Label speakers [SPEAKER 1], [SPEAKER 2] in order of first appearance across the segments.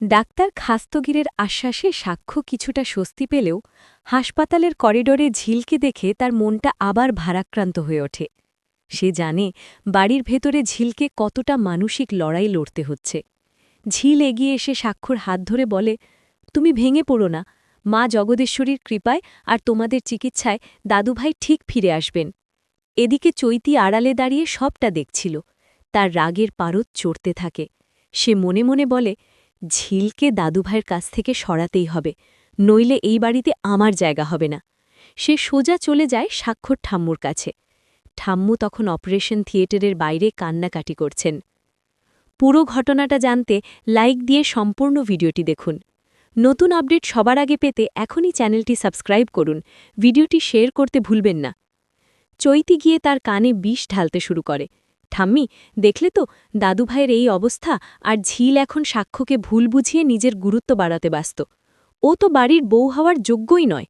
[SPEAKER 1] Doctor খাস্তগিরের আশ্বাসে সাক্ষ্য কিছুটা স্বস্তি পেলেও হাসপাতালের করিডোরে ঝিলকে দেখে তার মনটা আবার ভারাক্রান্ত হয়ে ওঠে। সে জানে বাড়ির ভেতরে ঝিলকে কতটা মানসিক লড়াই লড়তে হচ্ছে। ঝিল এগিয়ে এসে সাক্ষর হাত ধরে বলে, তুমি ভেঙে পড়ো না। মা জগদেশ্বরীর কৃপায় আর তোমাদের চিকিৎসায় দাদুভাই ঠিক ফিরে আসবেন। এদিকে চৈতি আড়ালে দাঁড়িয়ে সবটা দেখছিল। তার রাগের পারদ চড়তে থাকে। সে মনে মনে বলে ঝিলকে দাদুভাইয়ের কাছ থেকে সরাতেই হবে, নইলে এই বাড়িতে আমার জায়গা হবে না। সে সোজা চলে যায় স্বাক্ষর ঠাম্মুর কাছে। ঠাম্মু তখন অপারেশন থিয়েটারের বাইরে কান্নাকাটি করছেন। পুরো ঘটনাটা জানতে লাইক দিয়ে সম্পূর্ণ ভিডিওটি দেখুন। নতুন আপডেট সবার আগে পেতে এখনই চ্যানেলটি সাবস্ক্রাইব করুন। ভিডিওটি শেয়ার করতে ভুলবেন না। চৈতি গিয়ে তার কানে বিষ ঢালতে শুরু করে। ঠাম্মি, দেখলে তো দাদুভাইয়ের এই অবস্থা আর ঝিল এখন সাক্ষ্যকে ভুল বুঝিয়ে নিজের গুরুত্ব বাড়াতে ব্যস্ত। ও তো বাড়ির বউ হওয়ার যোগ্যই নয়।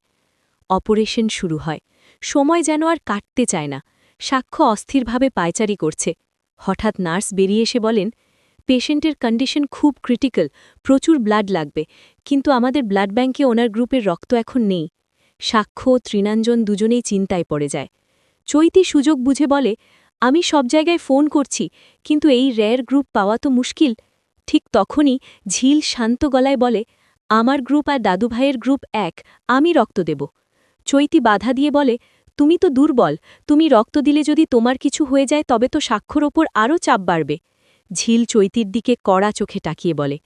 [SPEAKER 1] অপারেশন শুরু হয়। সময় যেন আর কাটতে চায় না। সাক্ষ্য অস্থিরভাবে পায়চারি করছে। হঠাৎ নার্স বেরিয়ে এসে বলেন, পেশেন্টের কন্ডিশন খুব ক্রিটিক্যাল, প্রচুর ব্লাড লাগবে, কিন্তু আমাদের ব্লাড ব্যাঙ্কে ওনার গ্রুপের রক্ত এখন নেই। সাক্ষ্য ও তৃণাঞ্জন দুজনেই চিন্তায় পড়ে যায়। চৈতি সুযোগ বুঝে বলে আমি সব জায়গায় ফোন করছি, কিন্তু এই রেয়ার গ্রুপ পাওয়া তো মুশকিল। ঠিক তখনই ঝিল শান্ত গলায় বলে, আমার গ্রুপ আর দাদুভাইয়ের গ্রুপ এক, আমি রক্ত দেব। চৈতি বাধা দিয়ে বলে, তুমি তো দুর্বল, তুমি রক্ত দিলে যদি তোমার কিছু হয়ে যায় তবে তো সাক্ষর ওপর আরও চাপ বাড়বে। ঝিল চৈতির দিকে কড়া চোখে টাকিয়ে বলে,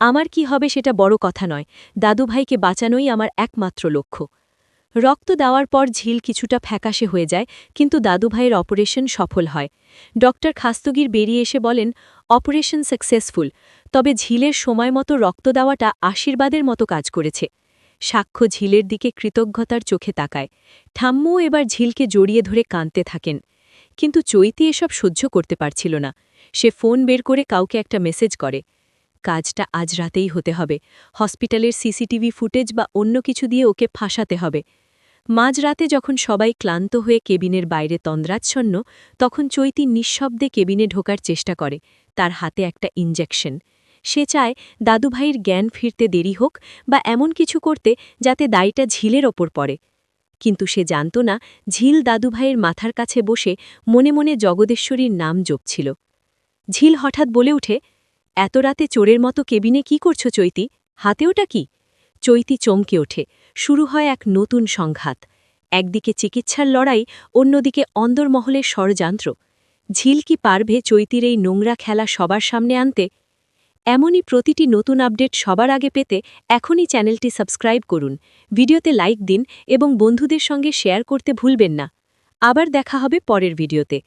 [SPEAKER 1] আমার কি হবে সেটা বড় কথা নয় দাদুভাইকে বাঁচানোই আমার একমাত্র লক্ষ্য। রক্ত দেওয়ার পর ঝিল কিছুটা ফ্যাকাশে হয়ে যায়, কিন্তু দাদুভাইয়ের অপারেশন সফল হয়। ডক্টর খাস্তগির বেরিয়ে এসে বলেন, অপারেশন সাকসেসফুল, তবে ঝিলের সময় মতো রক্ত দেওয়াটা আশীর্বাদের মতো কাজ করেছে। সাক্ষ্য ঝিলের দিকে কৃতজ্ঞতার চোখে তাকায়। ঠাম্মুও এবার ঝিলকে জড়িয়ে ধরে কাঁদতে থাকেন। কিন্তু চৈতি এসব সহ্য করতে পারছিল না। সে ফোন বের করে কাউকে একটা মেসেজ করে। কাজটা আজ রাতেই হতে হবে। হসপিটালের সিসিটিভি ফুটেজ বা অন্য কিছু দিয়ে ওকে ফাঁসাতে হবে। মাঝরাতে যখন সবাই ক্লান্ত হয়ে কেবিনের বাইরে তন্দ্রাচ্ছন্ন, তখন চৈতি নিঃশব্দে কেবিনে ঢোকার চেষ্টা করে, তার হাতে একটা ইঞ্জেকশন সে চায় দাদুভাইয়ের জ্ঞান ফিরতে দেরি হোক বা এমন কিছু করতে যাতে দায়টা ঝিলের ওপর পড়ে। কিন্তু সে জানত না, ঝিল দাদুভাইয়ের মাথার কাছে বসে মনে মনে জগদেশ্বরীর নাম জপছিল। ঝিল হঠাৎ বলে উঠে, এত রাতে চোরের মতো কেবিনে কি করছ চৈতি? হাতে ওটা কি? চৈতি চমকে ওঠে। শুরু হয় এক নতুন সংঘাত। একদিকে চিকিৎসার লড়াই, অন্যদিকে অন্দরমহলের ষড়যন্ত্র। ঝিল কি পারবে চৈতির এই নোংরা খেলা সবার সামনে আনতে, এমনই প্রতিটি নতুন আপডেট সবার আগে পেতে এখনই চ্যানেলটি সাবস্ক্রাইব করুন। ভিডিওতে লাইক দিন এবং বন্ধুদের সঙ্গে শেয়ার করতে ভুলবেন না। আবার দেখা হবে পরের ভিডিওতে।